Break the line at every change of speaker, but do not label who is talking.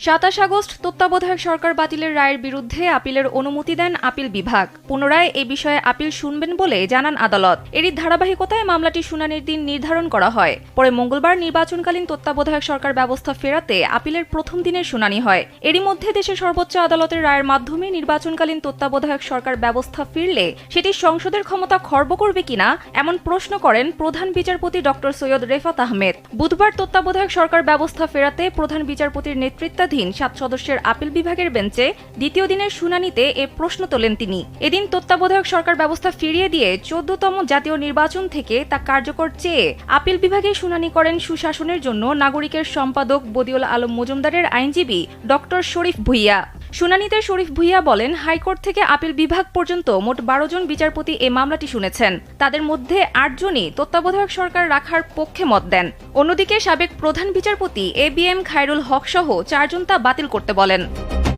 সাতাশ আগস্ট তত্ত্বাবধায়ক সরকার বাতিলের রায়ের বিরুদ্ধে আপিলের অনুমতি দেন আপিল বিভাগ। পুনরায় এ বিষয়ে আপিল শুনবেন বলে জানান আদালত। এরই ধারাবাহিকতায় মামলাটি শুনানির দিন নির্ধারণ করা হয়। পরে মঙ্গলবার নির্বাচনকালীন তত্ত্বাবধায়ক সরকার ব্যবস্থা ফেরাতে আপিলের প্রথম দিনের শুনানি হয়। এরই মধ্যে দেশের সর্বোচ্চ আদালতের রায়ের মাধ্যমে নির্বাচনকালীন তত্ত্বাবধায়ক সরকার ব্যবস্থা ফিরলে সেটি সংসদের ক্ষমতা খর্ব করবে কিনা এমন প্রশ্ন করেন প্রধান বিচারপতি ডক্টর সৈয়দ রেফাত আহমেদ। বুধবার তত্ত্বাবধায়ক সরকার ব্যবস্থা ফেরাতে প্রধান বিচারপতির নেতৃত্বাধীন সাত সদস্যের আপিল বিভাগের বেঞ্চে দ্বিতীয় দিনের শুনানিতে এ প্রশ্ন তোলেন তিনি। এদিন তত্ত্বাবধায়ক সরকার ব্যবস্থা ফিরিয়ে দিয়ে চোদ্দতম জাতীয় নির্বাচন থেকে তা কার্যকর চেয়ে আপিল বিভাগে শুনানি করেন সুশাসনের জন্য নাগরিকের সম্পাদক বদিউল আলম মজুমদারের আইনজীবী ডক্টর শরীফ ভুইয়া। শুনানিতে শরীফ ভুইয়া বলেন, হাইকোর্ট থেকে আপিল বিভাগ পর্যন্ত মোট বারো জন বিচারপতি এ মামলাটি শুনেছেন। তাদের মধ্যে আটজনই তত্ত্বাবধায়ক সরকার রাখার পক্ষে মত দেন। অন্যদিকে সাবেক প্রধান বিচারপতি A B M Khairul Haque সহ চারজন তা বাতিল করতে বলেন।